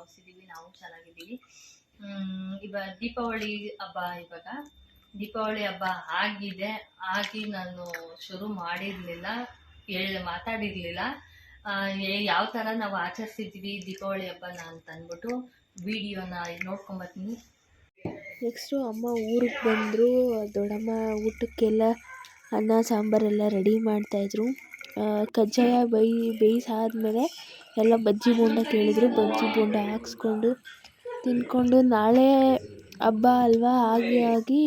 ಭಾವಿಸಿದ್ದೀವಿ ನಾವು ಚೆನ್ನಾಗಿದ್ದೀವಿ. ಇವಾಗ ದೀಪಾವಳಿ ಹಬ್ಬ ಇವಾಗ. ದೀಪಾವಳಿ ಹಬ್ಬ ಆಗಿದೆ. ಆಗಿ ನಾನು ಶುರು ಮಾಡಿರಲಿಲ್ಲ, ಹೇಳಿ, ಮಾತಾಡಿರಲಿಲ್ಲ. ಯಾವ ಥರ ನಾವು ಆಚರಿಸಿದ್ವಿ ದೀಪಾವಳಿ ಹಬ್ಬನ ಅಂತ ಅಂದ್ಬಿಟ್ಟು ವಿಡಿಯೋನ ನೋಡ್ಕೊಂಬರ್ತೀನಿ ನೆಕ್ಸ್ಟು ಅಮ್ಮ ಊರಿಗೆ ಬಂದರು ದೊಡ್ಡಮ್ಮ ಊಟಕ್ಕೆಲ್ಲ ಅನ್ನ, ಸಾಂಬಾರೆಲ್ಲ ರೆಡಿ ಮಾಡ್ತಾಯಿದ್ರು ಕಜ್ಜಾಯ ಬೈ, ಬೇಯಿಸಾದ್ಮೇಲೆ ಎಲ್ಲ ಬಜ್ಜಿ ಬೋಂಡ ಕೇಳಿದರು. ಬಜ್ಜಿ ಬೋಂಡ ಹಾಕ್ಸ್ಕೊಂಡು ತಿಂದ್ಕೊಂಡು ನಾಳೆ ಹಬ್ಬ ಅಲ್ವಾ? ಆಗಿ ಆಗಿ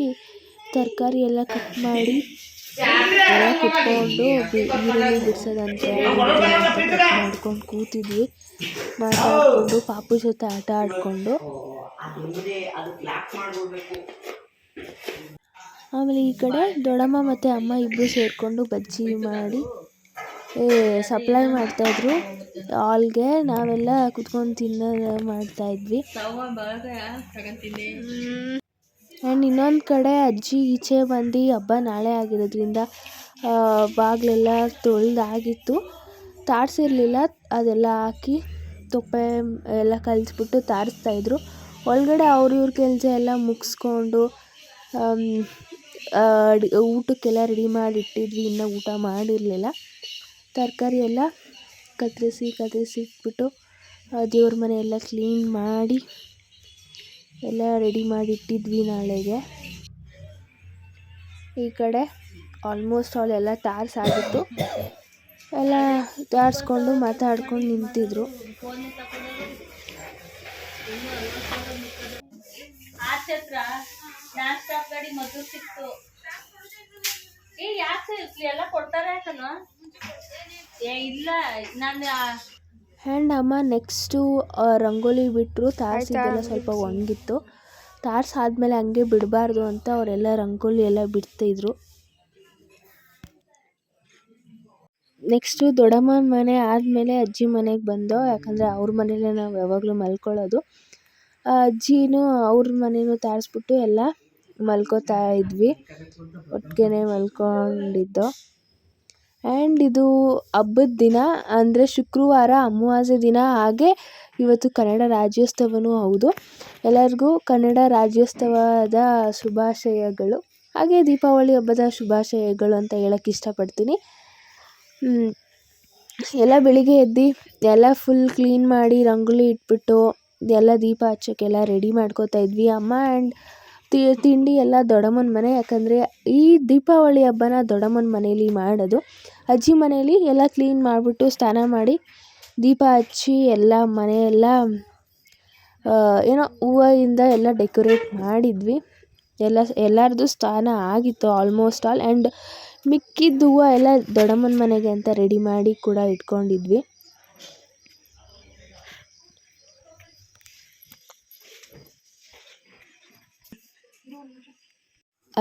ತರಕಾರಿ ಎಲ್ಲ ಕಟ್ ಮಾಡಿ ಎಲ್ಲ ಕುತ್ಕೊಂಡು ಈರುಳ್ಳಿ ಬಿಡ್ಸೋದಂತೆ ಮಾಡ್ಕೊಂಡು ಕೂತಿದ್ವಿ. ಮಾತಾಡಿಕೊಂಡು ಪಾಪು ಜೊತೆ ಆಟ ಆಡಿಕೊಂಡು. ಆಮೇಲೆ ಈ ಕಡೆ ದೊಡ್ಡಮ್ಮ ಮತ್ತು ಅಮ್ಮ ಇಬ್ಬರು ಸೇರಿಕೊಂಡು ಬಜ್ಜಿ ಮಾಡಿ ಸಪ್ಲೈ ಮಾಡ್ತಾಯಿದ್ರು ಹಾಲ್ಗೆ ನಾವೆಲ್ಲ ಕುತ್ಕೊಂಡು ತಿನ್ನೋದು ಮಾಡ್ತಾಯಿದ್ವಿ ಆ್ಯಂಡ್ ಇನ್ನೊಂದು ಕಡೆ ಅಜ್ಜಿ ಈಚೆ ಬಂದು ಹಬ್ಬ ನಾಳೆ ಆಗಿರೋದ್ರಿಂದ ಬಾಗಿಲೆಲ್ಲ ತೊಳೆದಾಗಿತ್ತು. ತಾಡ್ಸಿರ್ಲಿಲ್ಲ ಅದೆಲ್ಲ ಹಾಕಿ ತೊಪ್ಪೆ ಎಲ್ಲ ಕಲಿಸ್ಬಿಟ್ಟು ತಾಡಿಸ್ತಾಯಿದ್ರು ಒಳಗಡೆ ಅವ್ರ ಇವ್ರ ಕೆಲಸ ಎಲ್ಲ ಮುಗಿಸ್ಕೊಂಡು ಊಟಕ್ಕೆಲ್ಲ ರೆಡಿ ಮಾಡಿ ಇಟ್ಟಿದ್ವಿ. ಇನ್ನೂ ಊಟ ಮಾಡಿರಲಿಲ್ಲ. ತರಕಾರಿ ಎಲ್ಲ ಕತ್ತರಿಸಿ ಕತ್ತರಿಸಿ ಇಟ್ಬಿಟ್ಟು ದೇವ್ರ ಮನೆ ಎಲ್ಲ ಕ್ಲೀನ್ ಮಾಡಿ, ಎಲ್ಲ ರೆಡಿ ಮಾಡಿ ಇಟ್ಟಿದ್ವಿ ನಾಳೆಗೆ. ಈ ಕಡೆ ಆಲ್ಮೋಸ್ಟ್ ಆಲ್ ಎಲ್ಲ ತಾರ್ಸಾಗಿತ್ತು. ಎಲ್ಲ ತಾರಿಸ್ಕೊಂಡು ಮಾತಾಡ್ಕೊಂಡು ನಿಂತಿದ್ರು. ಸಿಕ್ತು. ಯಾಕೆ ಎಲ್ಲ ಕೊಡ್ತಾರೆ ಏ ಇಲ್ಲ ನಾನು ಆ್ಯಂಡ್ ಅಮ್ಮ ನೆಕ್ಸ್ಟು ರಂಗೋಲಿ ಬಿಟ್ಟರು ತಾರ್ಸಿದ್ದೆಲ್ಲ ಸ್ವಲ್ಪ ಒಣಗಿತ್ತು. ಆದಮೇಲೆ ಹಂಗೆ ಬಿಡಬಾರ್ದು ಅಂತ ಅವರೆಲ್ಲ ರಂಗೋಲಿ ಎಲ್ಲ ಬಿಡ್ತಿದ್ರು. ನೆಕ್ಸ್ಟು ದೊಡ್ಡಮ್ಮನ ಮನೆ ಆದಮೇಲೆ ಅಜ್ಜಿ ಮನೆಗೆ ಬಂದೋ ಯಾಕಂದರೆ ಅವ್ರ ಮನೇಲೇ ನಾವು ಯಾವಾಗಲೂ ಮಲ್ಕೊಳ್ಳೋದು. ಆ ಅಜ್ಜಿನೂ ಅವ್ರ ಮನೇನೂ ತಾರಿಸ್ಬಿಟ್ಟು ಎಲ್ಲ ಮಲ್ಕೋತಾ ಇದ್ವಿ. ಒಟ್ಟಿಗೆ ಮಲ್ಕೊಂಡಿದ್ದೋ. ಆ್ಯಂಡ್ ಇದು ಹಬ್ಬದ ದಿನ, ಅಂದರೆ ಶುಕ್ರವಾರ, ಅಮಾವಾಸ್ಯೆ ದಿನ ಹಾಗೆ ಇವತ್ತು ಕನ್ನಡ ರಾಜ್ಯೋತ್ಸವನೂ ಹೌದು ಎಲ್ಲರಿಗೂ ಕನ್ನಡ ರಾಜ್ಯೋತ್ಸವದ ಶುಭಾಶಯಗಳು, ಹಾಗೆ ದೀಪಾವಳಿ ಹಬ್ಬದ ಶುಭಾಶಯಗಳು ಅಂತ ಹೇಳಕ್ಕೆ ಇಷ್ಟಪಡ್ತೀನಿ. ಎಲ್ಲ ಬೆಳಿಗ್ಗೆ ಎದ್ದು ಎಲ್ಲ ಫುಲ್ ಕ್ಲೀನ್ ಮಾಡಿ, ರಂಗೋಲಿ ಇಟ್ಬಿಟ್ಟು ಎಲ್ಲ ದೀಪ ಹಚ್ಚೋಕ್ಕೆಲ್ಲ ರೆಡಿ ಮಾಡ್ಕೋತಾ ಇದ್ವಿ ಅಮ್ಮ ಆ್ಯಂಡ್ ತಿಂಡಿ ಎಲ್ಲ ದೊಡ್ಡಮ್ಮನ ಮನೆ. ಯಾಕಂದರೆ ಈ ದೀಪಾವಳಿ ಹಬ್ಬನ ದೊಡ್ಡಮ್ಮನ ಮನೇಲಿ ಮಾಡೋದು. ಅಜ್ಜಿ ಮನೇಲಿ ಎಲ್ಲ ಕ್ಲೀನ್ ಮಾಡಿಬಿಟ್ಟು ಸ್ನಾನ ಮಾಡಿ ದೀಪ ಹಚ್ಚಿ ಎಲ್ಲ ಮನೆಯೆಲ್ಲ ಏನೋ ಹೂವಿಂದ ಎಲ್ಲ ಡೆಕೋರೇಟ್ ಮಾಡಿದ್ವಿ. ಎಲ್ಲ ಎಲ್ಲರದ್ದು ಸ್ನಾನ ಆಗಿತ್ತು ಆಲ್ಮೋಸ್ಟ್ ಆಲ್ ಆ್ಯಂಡ್ ಮಿಕ್ಕಿದ ಹೂವು ಎಲ್ಲ ದೊಡ್ಡಮ್ಮನ ಮನೆಗೆ ಅಂತ ರೆಡಿ ಮಾಡಿ ಕೂಡ ಇಟ್ಕೊಂಡಿದ್ವಿ.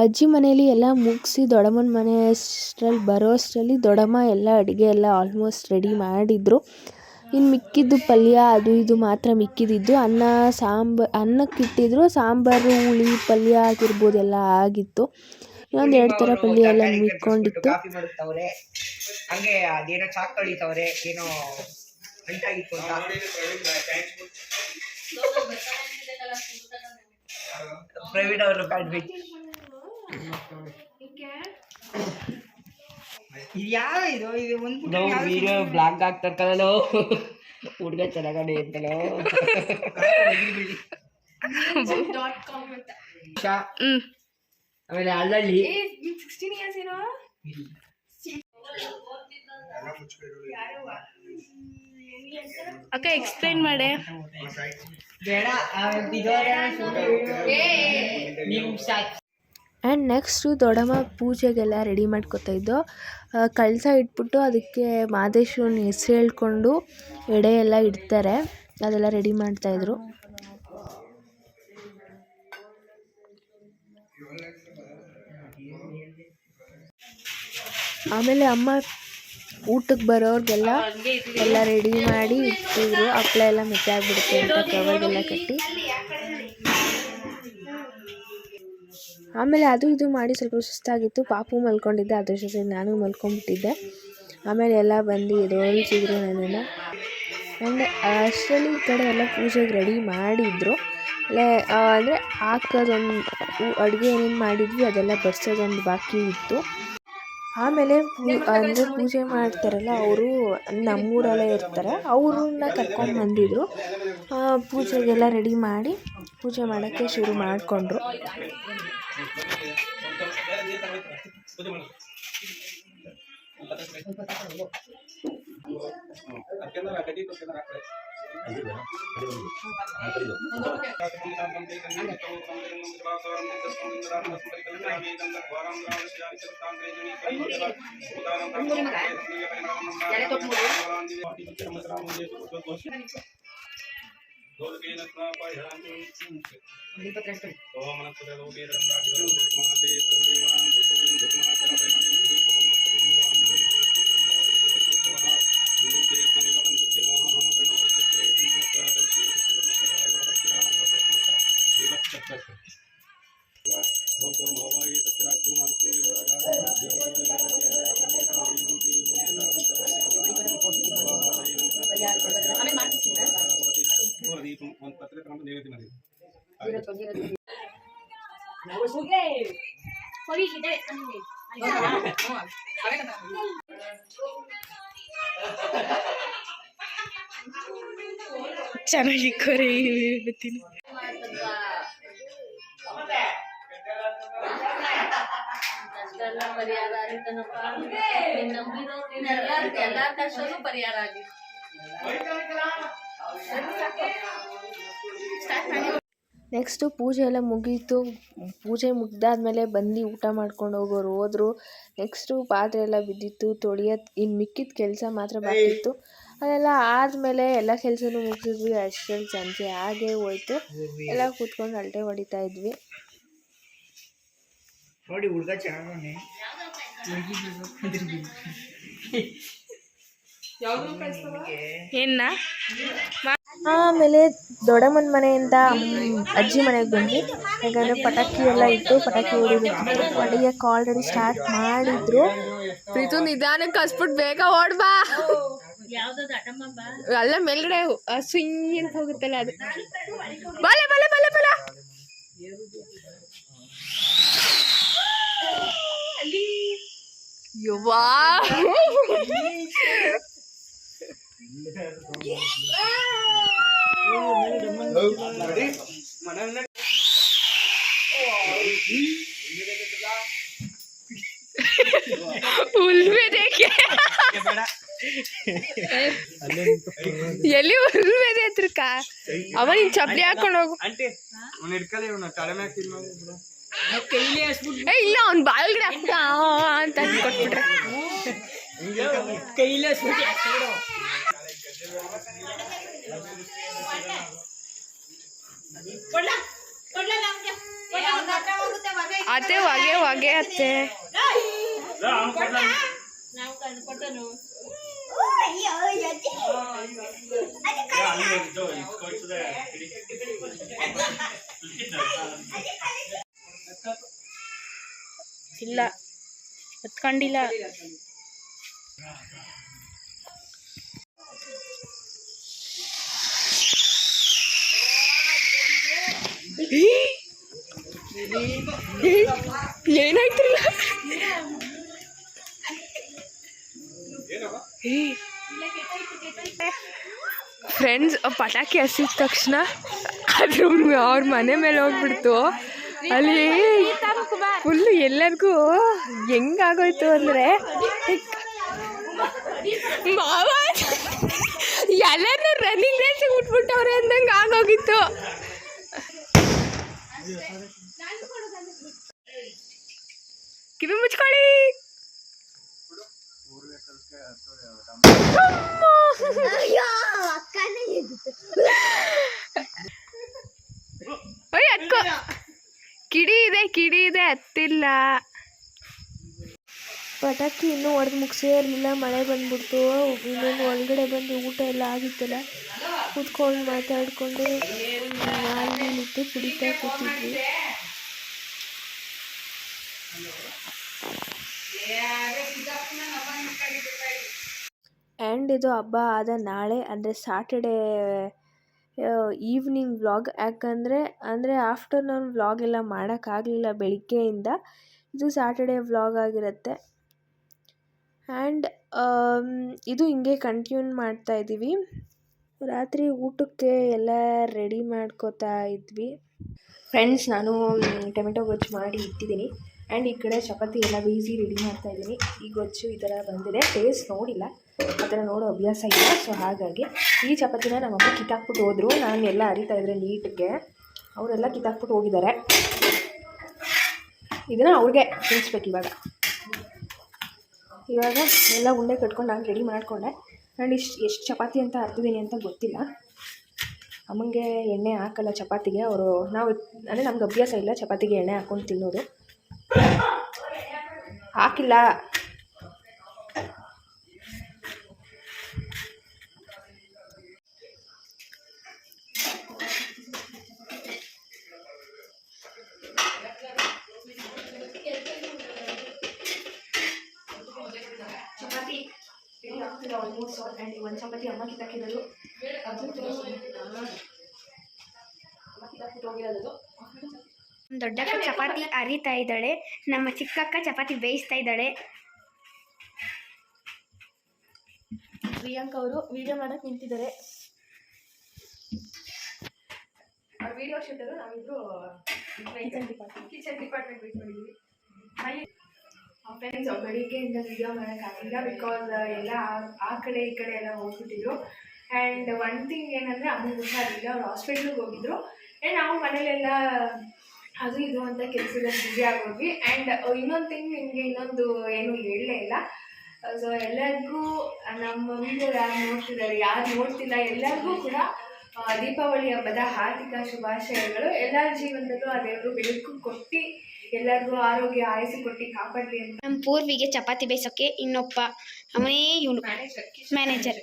ಅಜ್ಜಿ ಮನೇಲಿ ಎಲ್ಲ ಮುಗಿಸಿ ದೊಡ್ಡಮ್ಮನ ಮನೆ ಅಷ್ಟ್ರಲ್ಲಿ ಬರೋ ಅಷ್ಟರಲ್ಲಿ ದೊಡ್ಡಮ್ಮ ಎಲ್ಲ ಅಡುಗೆ ಎಲ್ಲ ಆಲ್ಮೋಸ್ಟ್ ರೆಡಿ ಮಾಡಿದ್ರು. ಇನ್ನು ಮಿಕ್ಕಿದ್ದು ಪಲ್ಯ ಅದು ಇದು ಮಾತ್ರ ಮಿಕ್ಕಿದಿದ್ದು. ಅನ್ನ, ಸಾಂಬ, ಅನ್ನಕ್ಕೆ ಇಟ್ಟಿದ್ರು. ಸಾಂಬಾರು, ಹುಳಿ, ಪಲ್ಯ ಆಗಿರ್ಬೋದು ಎಲ್ಲ ಆಗಿತ್ತು. ಇನ್ನೊಂದು ಎರಡು ಥರ ಪಲ್ಯ ಎಲ್ಲ ಮಿಕ್ಕೊಂಡಿತ್ತು. ಪ್ರವೀಣ್ ಅವರು ಇದು ಯಾವ ಇದು? ಇದು ಒಂದು ವಿಡಿಯೋ ಬ್ಲಾಗ್ ಆಗ್ತಾರೆ ಕಲೋ ಹುಡುಗ ಚೆನ್ನಾಗಡೆ ಅಂತಲೋ ಆಮೇಲೆ ಅಲ್ಲಲ್ಲಿ ಅಕ್ಕ ಎಕ್ಸ್ಪ್ಲೈನ್ ಮಾಡೆ. ಬೇಡ ನೀವು ಸಾಕು. ಆ್ಯಂಡ್ ನೆಕ್ಸ್ಟು ದೊಡ್ಡಮ್ಮ ಪೂಜೆಗೆಲ್ಲ ರೆಡಿ ಮಾಡ್ಕೊತಾ ಇದ್ದೋ ಕಳಸ ಇಟ್ಬಿಟ್ಟು ಅದಕ್ಕೆ ಮಾದೇಶ್ವರನ ಹೆಸ್ರು ಹೇಳ್ಕೊಂಡು ಎಡೆ ಎಲ್ಲ ಇಡ್ತಾರೆ. ಅದೆಲ್ಲ ರೆಡಿ ಮಾಡ್ತಾಯಿದ್ರು ಆಮೇಲೆ ಅಮ್ಮ ಊಟಕ್ಕೆ ಬರೋರಿಗೆಲ್ಲ ಎಲ್ಲ ರೆಡಿ ಮಾಡಿ ಇಟ್ಟಿದ್ರು. ಹಪ್ಳ ಎಲ್ಲ ಮೆತ್ತೆ ಆಗ್ಬಿಡುತ್ತೆ ಅಂತ ಕವರ್ಗೆಲ್ಲ ಕಟ್ಟಿ. ಆಮೇಲೆ ಅದು ಇದು ಮಾಡಿ ಸ್ವಲ್ಪ ಸುಸ್ತಾಗಿತ್ತು. ಪಾಪು ಮಲ್ಕೊಂಡಿದ್ದೆ, ಅದ್ರ ಜೊತೆ ನಾನು ಮಲ್ಕೊಂಡ್ಬಿಟ್ಟಿದ್ದೆ. ಆಮೇಲೆ ಎಲ್ಲ ಬಂದು ಎದ್ದೊಳಿಸಿದ್ರು ನನ್ನನ್ನು. ಆ್ಯಂಡ್ ಅಷ್ಟರಲ್ಲಿ ಈ ಕಡೆ ಎಲ್ಲ ಪೂಜೆಗೆ ರೆಡಿ ಮಾಡಿದ್ರು. ಲೇ ಅಂದರೆ ಹಾಕೋದೊಂದು ಅಡುಗೆ ಏನೇನು ಮಾಡಿದ್ವಿ, ಅದೆಲ್ಲ ಬಡ್ಸೋದೊಂದು ಬಾಕಿ ಇತ್ತು. ಆಮೇಲೆ ಅಂದರೆ ಪೂಜೆ ಮಾಡ್ತಾರಲ್ಲ, ಅವರು ನಮ್ಮೂರಲ್ಲೇ ಇರ್ತಾರೆ. ಅವ್ರನ್ನ ಕರ್ಕೊಂಡು ಬಂದಿದ್ರು. ಪೂಜೆಗೆಲ್ಲ ರೆಡಿ ಮಾಡಿ ಪೂಜೆ ಮಾಡೋಕ್ಕೆ ಶುರು ಮಾಡಿಕೊಂಡ್ರು. Jadi top mulut. ओम ಚೆನ್ನಾಗಿ ಕೊರಿ ಹೇಳ್ತೀನಿ ಅಷ್ಟೆಲ್ಲ ಪರಿಹಾರ ಆಯ್ತನಪ್ಪ ನೀನ್ ನಂಬಿದವ್ರು ನೀನ್ ಎಲ್ಲಾರ್ಗೂ ಎಲ್ಲಾ ಕಷ್ಟನೂ ಪರಿಹಾರ ಆಗಿ ನೆಕ್ಸ್ಟು ಪೂಜೆ ಎಲ್ಲ ಮುಗೀತು. ಪೂಜೆ ಮುಗ್ದಾದ್ಮೇಲೆ ಬಂದು ಊಟ ಮಾಡ್ಕೊಂಡು ಹೋಗೋರು ಹೋದರು. ನೆಕ್ಸ್ಟು ಪಾತ್ರೆ ಎಲ್ಲ ಬಿದ್ದಿತ್ತು ತೊಳಿಯೋದು ಇನ್ನು ಮಿಕ್ಕಿದ ಕೆಲಸ ಮಾತ್ರ ಬಾಕಿ ಇತ್ತು. ಅದೆಲ್ಲ ಆದಮೇಲೆ ಎಲ್ಲ ಕೆಲಸನೂ ಮುಗಿಸಿದ್ವಿ. ಅಷ್ಟರಲ್ಲಿ ಸಂಜೆ ಹಾಗೆ ಹೋಯ್ತು. ಎಲ್ಲ ಕೂತ್ಕೊಂಡು ಅಲ್ಟೆ ಹೊಡಿತಾ ಇದ್ವಿ. ನೋಡಿ ಹುಡುಗ ಚೆನ್ನಾಗವನೆ ಏನ? ಆಮೇಲೆ ದೊಡ್ಡಮ್ಮನ ಮನೆಯಿಂದ ಅಜ್ಜಿ ಮನೆಗೆ ಬಂದ್ವಿ. ಯಾಕಂದರೆ ಪಟಾಕಿ ಎಲ್ಲ ಇತ್ತು ಪಟಾಕಿ ಹೊಡಿಬೇಕಿತ್ತು ಹೊಡಿಯೋಕೆ ಆಲ್ರೆಡಿ ಸ್ಟಾರ್ಟ್ ಮಾಡಿದ್ರು. ಪ್ರೀತು ನಿಧಾನಕ್ಕೆ ಕಸ್ಬಿಟ್ಟು ಬೇಗ ಓಡ್ಬಾ ಅಲ್ಲ, ಮೇಲ್ಗಡೆ ಸ್ವಿಂಗ್ ಅಂತ ಹೋಗುತ್ತಲ್ಲ ಅದು. ಬಲೆ ಬಲೆ ಬಲೆ ಬಲ ಯವ್ವಾ. ಉಲ್ಬೇದಕ್ಕೆ ಎಲ್ಲಿ ಉಲ್ಬೇದೆ ಹತ್ರಕ್ಕ ಅವ ನೀನ್ ಚಪ್ಪಲಿ ಹಾಕೊಂಡು ಹೋಗು. ಏ, ಇಲ್ಲ, ಅವ್ನ್ ಬಾಲ್ಗಡೆ ಹಾಕ್ತ ಅಂತ ಅಂದ್ ಕೊಟ್ಬಿಟ್ರೆ ಕೈಲೇ ಅತ್ತೆ ಹೊಗೆ ಹೊಗೆ ಅತ್ತೆ. ನಾವು ಕೊಟ್ಟನು. ಇಲ್ಲ. ಎತ್ಕೊಂಡಿಲ್ಲ. ಏನಾಯ್ತಿಲ್ಲ? ಫ್ರೆಂಡ್ಸ್ ಪಟಾಕಿ ಹಸಿದ ತಕ್ಷಣ ಅದ್ರ ಅವ್ರ ಮನೆ ಮೇಲೆ ಹೋಗ್ಬಿಡ್ತು. ಅಲ್ಲಿ ಫುಲ್ಲು ಎಲ್ಲರಿಗೂ ಹೆಂಗಾಗೋಯ್ತು ಅಂದರೆ, ಮಾವ ಎಲ್ಲರನ್ನೂ ರನ್ನಿಂಗ್ ರೇಸಿಗೆ ಬಿಟ್ಬಿಟ್ಟವ್ರೆ ಅಂದಂಗೆ ಆಗೋಗಿತ್ತು. ಕಿವಿ ಮುಚ್ಕೊಳ್ಳಿ. ಅಕ್ಕ. ಕಿಡಿ ಇದೆ ಕಿಡಿ ಇದೆ ಹತ್ತಿಲ್ಲ ಪಟಾಕಿ ಇನ್ನೂ ಹೊಡೆದು ಮುಗಿಸೇ ಇರಲಿಲ್ಲ, ಮಳೆ ಬಂದ್ಬಿಡ್ತು. ಇನ್ನೊಂದು ಒಳಗಡೆ ಬಂದು ಊಟ ಎಲ್ಲ ಆಗಿತ್ತಲ್ಲ, ಕೂತ್ಕೊಂಡು ಮಾತಾಡಿಕೊಂಡು ಅಲ್ಲಿ ನಿಂತು ಕುಡಿತಾ ಕೂತಿದ್ವಿ. ಆ್ಯಂಡ್ ಇದು ಹಬ್ಬ ಆದ ನಾಳೆ, ಅಂದರೆ ಸಾಟರ್ಡೇ ಈವ್ನಿಂಗ್ ವ್ಲಾಗ್ ಯಾಕಂದರೆ, ಅಂದರೆ ಆಫ್ಟರ್ನೂನ್ ವ್ಲಾಗ್ ಎಲ್ಲ ಮಾಡೋಕ್ಕಾಗಲಿಲ್ಲ ಬೆಳಿಗ್ಗೆಯಿಂದ. ಇದು ಸ್ಯಾಟರ್ಡೇ ವ್ಲಾಗ್ ಆಗಿರುತ್ತೆ. ಆ್ಯಂಡ್ ಇದು ಹಿಂಗೆ ಕಂಟಿನ್ಯೂ ಮಾಡ್ತಾ ಇದ್ದೀವಿ ರಾತ್ರಿ ಊಟಕ್ಕೆ ಎಲ್ಲ ರೆಡಿ ಮಾಡ್ಕೋತಾ ಇದ್ವಿ. ಫ್ರೆಂಡ್ಸ್ ನಾನು ಟೊಮೆಟೊ ಗೊಜ್ಜು ಮಾಡಿ ಇಟ್ಟಿದ್ದೀನಿ. ಆ್ಯಂಡ್ ಈ ಕಡೆ ಚಪಾತಿ ಎಲ್ಲ ಬೀಸಿ ರೆಡಿ ಮಾಡ್ತಾ ಇದ್ದೀನಿ. ಈ ಗೊಜ್ಜು ಈ ಥರ ಬಂದಿದೆ. ಟೇಸ್ಟ್ ನೋಡಿಲ್ಲ. ಆ ಥರ ನೋಡೋ ಅಭ್ಯಾಸ ಇಲ್ಲ. ಸೊ ಹಾಗಾಗಿ ಈ ಚಪಾತಿನ ನಮ್ಮಮ್ಮ ಕಿತ್ತಾಕ್ಬಿಟ್ಟು ಹೋದರು. ನಾನು ಎಲ್ಲ ಅರಿತಾ ಇದ್ದರೆ ನೀಟಿಗೆ. ಅವರೆಲ್ಲ ಕಿತ್ತಾಕ್ಬಿಟ್ಟು ಹೋಗಿದ್ದಾರೆ. ಇದನ್ನು ಅವ್ರಿಗೆ ತಿನ್ಸ್ಬೇಕು ಇವಾಗ. ಇವಾಗ ಎಲ್ಲ ಉಂಡೆ ಕಟ್ಕೊಂಡು ನಾನು ರೆಡಿ ಮಾಡಿಕೊಂಡೆ. ಆ್ಯಂಡ್ ಇಷ್ಟು, ಎಷ್ಟು ಚಪಾತಿ ಅಂತ ಅರ್ತಿದ್ದೀನಿ ಅಂತ ಗೊತ್ತಿಲ್ಲ. ಅಮ್ಮಂಗೆ ಎಣ್ಣೆ ಹಾಕಲ್ಲ ಚಪಾತಿಗೆ. ಅವರು, ನಾವು, ಅಂದರೆ ನಮ್ಗೆ ಅಭ್ಯಾಸ ಇಲ್ಲ ಚಪಾತಿಗೆ ಎಣ್ಣೆ ಹಾಕ್ಕೊಂಡು ತಿನ್ನೋದು. ಹಾಕಿಲ್ಲ. ಆಲ್ಮೋಸ್ಟ್ ಆ್ಯಂಡ್ ಒಂದು ಚಪಾತಿ ಅಮ್ಮ ಕಿತ್ತಾಕಿರೋದು ಅದು ಅಮ್ಮ ಕಿತ್ತಾಕ್ಬಿಟ್ಟು ಹೋಗಿರೋದು. ದೊಡ್ಡಕ್ಕ ಚಪಾತಿ ಅರಿತಾ ಇದ್ದಾಳೆ. ನಮ್ಮ ಚಿಕ್ಕಕ್ಕ ಚಪಾತಿ ಬೇಯಿಸ್ತಾ ಇದ್ದಾಳೆ. ಪ್ರಿಯಾಂಕ ಅವರು ವಿಡಿಯೋ ಮಾಡಕ್ಕೆ ನಿಂತಿದ್ದಾರೆ. ಅವ್ರು ವಿಡಿಯೋ ಶೂಟರು ನಾವಿಬ್ರು ಕಿಚನ್ ಡಿಪಾರ್ಟ್ಮೆಂಟ್ ಕಿಚನ್ ಡಿಪಾರ್ಟ್ಮೆಂಟ್ ಬಿಟ್ಕೊಂಡಿದ್ದೀವಿ ಫ್ರೆಂಡ್ಸ್ ಬೆಳಿಗ್ಗೆಯಿಂದ ವಿಡಿಯೋ ಮಾಡೋಕ್ಕಾಗಿಲ್ಲ ಬಿಕಾಸ್ ಎಲ್ಲ ಆ- ಕಡೆ ಈ ಕಡೆ ಎಲ್ಲ ಹೋಗ್ಬಿಟ್ಟಿದ್ರು. ಆ್ಯಂಡ್ ಒನ್ ಥಿಂಗ್ ಏನಂದರೆ, ಅಮ್ಮ ಹುಷಾರಿಲ್ಲ ಅವ್ರು ಹಾಸ್ಪಿಟ್ಲಿಗೆ ಹೋಗಿದ್ರು. ಆ್ಯಂಡ್ ನಾವು ಮನೇಲೆಲ್ಲ, ಅದು ಇದು ಅಂತ ಕೆಲಸದ ಬ್ಯುಸಿ ಆಗೋದ್ವಿ. ಆ್ಯಂಡ್ ಇನ್ನೊಂದು ಥಿಂಗ್ ನಿಮಗೆ ಇನ್ನೊಂದು ಏನು ಹೇಳಲೇ ಇಲ್ಲ. ಸೊ ಎಲ್ಲರಿಗೂ ನಮ್ಮ ವಿಡಿಯೋ ಯಾರು ನೋಡ್ತಿದ್ದಾರೆ, ಯಾರು ನೋಡ್ತಿಲ್ಲ, ಎಲ್ಲರಿಗೂ ಕೂಡ ದೀಪಾವಳಿ ಹಬ್ಬದ ಹಾರ್ದಿಕ ಶುಭಾಶಯಗಳು. ಎಲ್ಲರ ಜೀವನದಲ್ಲೂ ಆ ದೇವರು ಬೆಳಕು ಕೊಟ್ಟು ಎಲ್ಲರಿಗೂ ಆರೋಗ್ಯ ಆಯಸ್ಸು ಕೊಟ್ಟು ಕಾಪಾಡಲಿ ಅಂತ. ನಮ್ಮ ಪೂರ್ವಿಗೆ ಚಪಾತಿ ಬೇಯಿಸೋಕೆ ಇನ್ನೊಬ್ಬ ಅವನೇ ಇವನು ಮ್ಯಾನೇಜರ್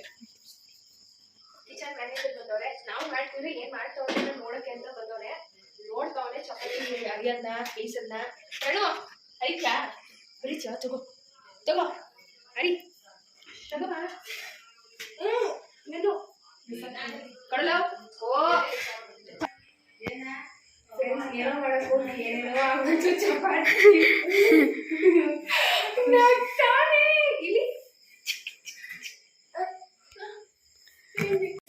ಟೀಚರ್ ಮ್ಯಾನೇಜರ್ ಬಂದವ್ರೆ. ನಾವು ಮಾಡ್ತಿದ್ರೆ ಏನ್ ಮಾಡ್ತಾವ್ರೆ ಅಂತ ನೋಡಕ್ಕೆ ಅಂತ ಬಂದವ್ರೆ. ನೋಡ್ತಾವ್ರೆ ಚಪಾತಿ ಅರಿಯನ್ನ ಬೇಯಿಸನ್ನ ಹೇಳು ಬರೀ ಚಾ ತಗೋ. ತಗೋ. ಹರಿ ತಗೋ ಬಾ. ಹ್ಮ್ ಕಡಲ. ಓ. ಏನೋ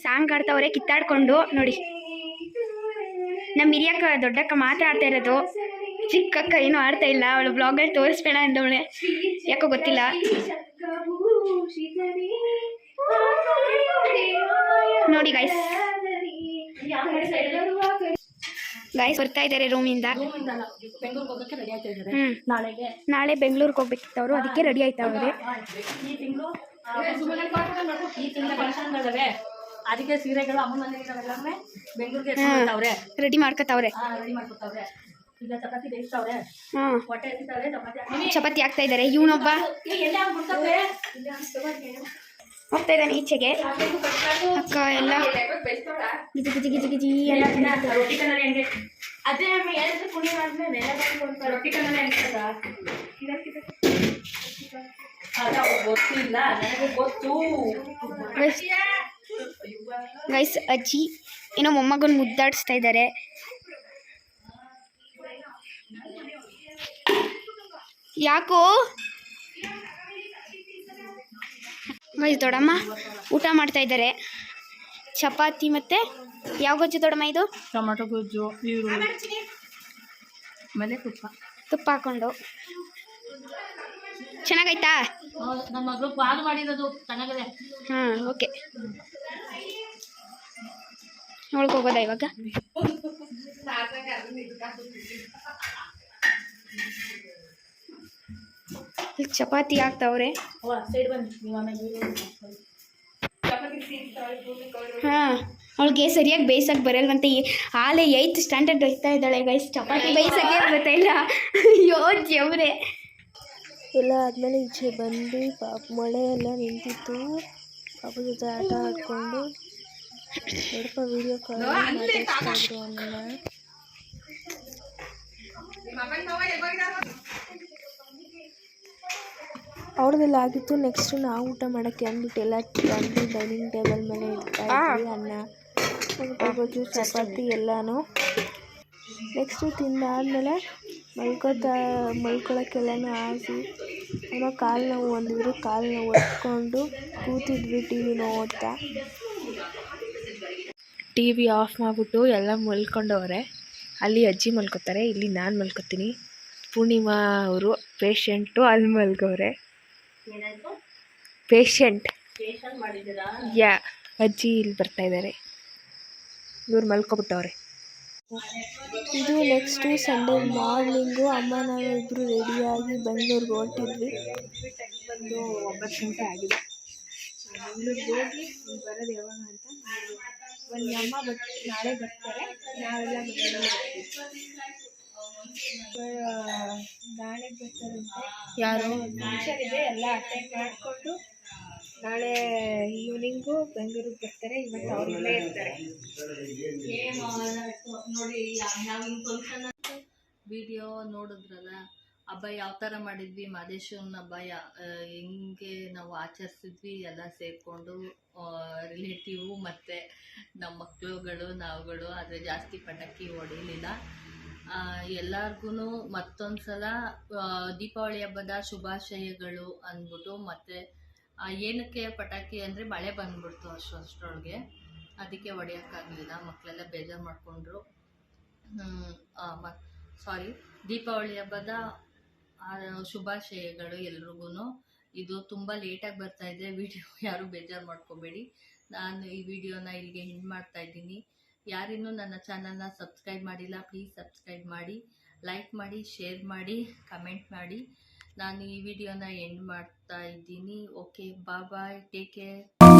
ಸಾಂಗ್ ಆಡ್ತಾವ್ರೆ ಕಿತ್ತಾಡ್ಕೊಂಡು ನೋಡಿ. ನಮ್ಮ ಹಿರಿಯಕ್ಕ, ದೊಡ್ಡಕ್ಕ ಮಾತಾಡ್ತಾ ಇರೋದು. ಚಿಕ್ಕಕ್ಕ ಏನು ಆಡ್ತಾ ಇಲ್ಲ, ಅವಳು ಬ್ಲಾಗಲ್ಲಿ ತೋರಿಸ್ಬೇಡ ಅಂದವಳೆ. ಯಾಕೋ ಗೊತ್ತಿಲ್ಲ. ನೋಡಿ ಗೈಸ್ ಗೈಸ್ ಬರ್ತಾ ಇದ್ದಾರೆ ರೂಮಿಂದ ನಾಳೆ ಬೆಂಗಳೂರಿಗೆ ಹೋಗ್ಬೇಕಿತ್ತು ಅವರು ಅದಕ್ಕೆ ರೆಡಿ ಆಯ್ತವ್ರೆ. ಅದಕ್ಕೆ ಸೀರೆಗಳು ಅಮ್ಮನ ಬೆಂಗಳೂರಿಗೆ ರೆಡಿ ಮಾಡ್ಕೊತಾವ್ರೆ. ಚಪಾತಿ ಆಗ್ತಾ ಇದ್ದಾರೆ ಇವನೊಬ್ಬ ಹೋಗ್ತಾ ಇದ್ದಾನೆ ಈಚೆಗೆ. ಅಕ್ಕ ಎಲ್ಲ ಗಿಜಿ ಗಿಜಿ ಗಿಜಿ ಗಿಜಿ ಎಲ್ಲ ಗೈಸ್ ಅಜ್ಜಿ ಏನೋ ಮೊಮ್ಮಗನ್ ಮುದ್ದಾಡಿಸ್ತಾ ಇದ್ದಾರೆ. ಯಾಕೋ? ಗೈಸ್ ದೊಡ್ಡಮ್ಮ ಊಟ ಮಾಡ್ತಾ ಇದ್ದಾರೆ. ಚಪಾತಿ ಮತ್ತೆ ಯಾವ ಗೊಜ್ಜು ದೊಡ್ಡಮ್ಮ ಇದು? ಟೊಮೆಟೊ ಗೊಜ್ಜು ಈರುಳ್ಳಿ ಆಮೇಲೆ ತುಪ್ಪ ತುಪ್ಪ ಹಾಕೊಂಡು ಚೆನ್ನಾಗೈತಾ ನಮ್ಮ ಮಗಳು ಪಾಲು ಮಾಡಿರೋದು ಚೆನ್ನಾಗಿದೆ. ಹಾಂ ಓಕೆ. ಹೋಗೋದಾ ಇವಾಗ? ಚಪಾತಿ ಆಗ್ತಾವ್ರೆ ಹಾಂ ಅವಳಿಗೆ ಸರಿಯಾಗಿ ಬೇಯಿಸಕ್ಕೆ ಬರಲ್ವಂತೆ. ಆಲೆ ಏಯ್ತ್ ಸ್ಟ್ಯಾಂಡರ್ಡ್ ಹೋಗ್ತಾ ಇದ್ದಾಳೆ ಗೈಸ್ ಚಪಾತಿ ಬೇಯಿಸಕ್ಕೆ ಬರ್ತಾ ಇಲ್ಲ? ಅಯ್ಯೋ ಜವ್ರೆ. ಎಲ್ಲ ಆದಮೇಲೆ ಈಚೆ ಬಂದು ಪಾಪ ಮಳೆ ಎಲ್ಲ ನಿಂತಿತ್ತು. ಪಾಪ ಜೊತೆ ಆಟ ಆಡ್ಕೊಂಡು. ಸ್ವಲ್ಪ ವೀಡಿಯೋ ಕಾಲ್ ಮಾತಾಡ್ತಾ ಇದ್ರು ಅವ್ರದ್ದೆಲ್ಲ ಆಗಿತ್ತು. ನೆಕ್ಸ್ಟ್ ನಾವು ಊಟ ಮಾಡೋಕ್ಕೆ ಅಂದ್ಬಿಟ್ಟು ಎಲ್ಲ ತಂದು ಡೈನಿಂಗ್ ಟೇಬಲ್ ಮೇಲೆ ಇಡ್ತಾ ಇದ್ವಿ. ಅನ್ನ ಗೊಜ್ಜು ಚಪಾತಿ ಎಲ್ಲನೂ. ನೆಕ್ಸ್ಟು ತಿಂದಾದಮೇಲೆ ಮಲ್ಕೋತಾ ಮಲ್ಕೊಳಕ್ಕೆಲ್ಲನೂ ಹಾಸಿ ಏನೋ ಕಾಲು ನೋವು ಅಂದಿದ್ರು. ಕಾಲು ನೋವು ಒತ್ಕೊಂಡು ಕೂತಿದ್ವಿ ಟಿ ವಿ ನೋಡ್ತಾ. ಟಿ ವಿ ಆಫ್ ಮಾಡಿಬಿಟ್ಟು ಎಲ್ಲ ಮಲ್ಕೊಂಡವ್ರೆ. ಅಲ್ಲಿ ಅಜ್ಜಿ ಮಲ್ಕೋತಾರೆ ಇಲ್ಲಿ ನಾನು ಮಲ್ಕೋತೀನಿ. ಪೂರ್ಣಿಮಾ ಅವರು ಪೇಷಂಟು ಅಲ್ಲಿ ಮಲ್ಗವ್ರೆ ಪೇಷಂಟ್ ಯಾ ಅಜ್ಜಿ ಇಲ್ಲಿ ಬರ್ತಾ ಇದ್ದಾರೆ ಇವ್ರು ಮಲ್ಕೊಬಿಟ್ಟವ್ರೆ. ಇದು ನೆಕ್ಸ್ಟು ಸಂಡೇ ಮಾರ್ನಿಂಗು ಅಮ್ಮ ನಾವಿಬ್ಬರು ರೆಡಿಯಾಗಿ ಬೆಂಗಳೂರಿಗೆ ಹೊರಟಿದ್ವಿ. ಒಂದು ಒಂಬತ್ತು ಗಂಟೆ ಆಗಿದೆ. ಬೆಂಗಳೂರಿಗೆ ಹೋಗಿ ಬರೋದು ಯಾವಾಗ ಅಂತ ಒಂದು ಅಮ್ಮ ಬಟ್ ನಾಳೆ ಬರ್ತಾರೆ. ನಾವೆಲ್ಲ ಬೆಂಗಳೂರಿಗೆ ಹೋಗ್ತೀವಿ ನಾಳೆ ಬರ್ತಾರಂತೆ ಯಾರೋ? ಇದೆ ಎಲ್ಲ ಅಟೆಂಡ್ ಮಾಡಿಕೊಂಡು ನಾಳೆ ಈವ್ನಿಂಗು ಬೆಂಗಳೂರಿಗೆ ಬರ್ತಾರೆ, ಇವತ್ತು ಅವ್ರ ಮನೆ ಇರ್ತಾರೆ. ವಿಡಿಯೋ ನೋಡಿದ್ರಲ್ಲ ಹಬ್ಬ ಯಾವ ಥರ ಮಾಡಿದ್ವಿ, ಮಾದೇಶ್ವರನ ಹಬ್ಬ ಹೆಂಗೆ ನಾವು ಆಚರಿಸಿದ್ವಿ, ಎಲ್ಲ ಸೇರಿಕೊಂಡು ರಿಲೇಟಿವ್ ಮತ್ತು ನಮ್ಮ ಮಕ್ಕಳುಗಳು ನಾವುಗಳು, ಆದರೆ ಜಾಸ್ತಿ ಪಟಾಕಿ ಹೊಡಿಲಿಲ್ಲ. ಎಲ್ಲರಿಗೂ ಮತ್ತೊಂದು ಸಲ ದೀಪಾವಳಿ ಹಬ್ಬದ ಶುಭಾಶಯಗಳು ಅಂದ್ಬಿಟ್ಟು ಮತ್ತು ಏನಕ್ಕೆ ಪಟಾಕಿ ಅಂದರೆ ಮಳೆ ಬಂದ್ಬಿಡ್ತು ಅಷ್ಟು ಅಷ್ಟರೊಳಗೆ. ಅದಕ್ಕೆ ಹೊಡೆಯೋಕ್ಕಾಗಲಿಲ್ಲ. ಮಕ್ಕಳೆಲ್ಲ ಬೇಜಾರು ಮಾಡಿಕೊಂಡ್ರು. ಸಾರಿ ದೀಪಾವಳಿ ಹಬ್ಬದ ಶುಭಾಶಯಗಳು ಎಲ್ರಿಗೂ ಇದು ತುಂಬ ಲೇಟಾಗಿ ಬರ್ತಾ ಇದೆ. ವಿಡಿಯೋ ಯಾರೂ ಬೇಜಾರು ಮಾಡ್ಕೋಬೇಡಿ. ನಾನು ಈ ವಿಡಿಯೋನ ಇಲ್ಲಿಗೆ ಹಿಂಡ್ ಮಾಡ್ತಾ ಇದ್ದೀನಿ. ಯಾರಿನ್ನೂ ನನ್ನ ಚಾನಲ್ನ ಸಬ್ಸ್ಕ್ರೈಬ್ ಮಾಡಿಲ್ಲ, ಪ್ಲೀಸ್ ಸಬ್ಸ್ಕ್ರೈಬ್ ಮಾಡಿ, ಲೈಕ್ ಮಾಡಿ, ಶೇರ್ ಮಾಡಿ, ಕಮೆಂಟ್ ಮಾಡಿ. ನಾನು ಈ ವಿಡಿಯೋನ ಎಂಡ್ ಮಾಡ್ತಾ ಇದ್ದೀನಿ. Okay, bye bye, take care.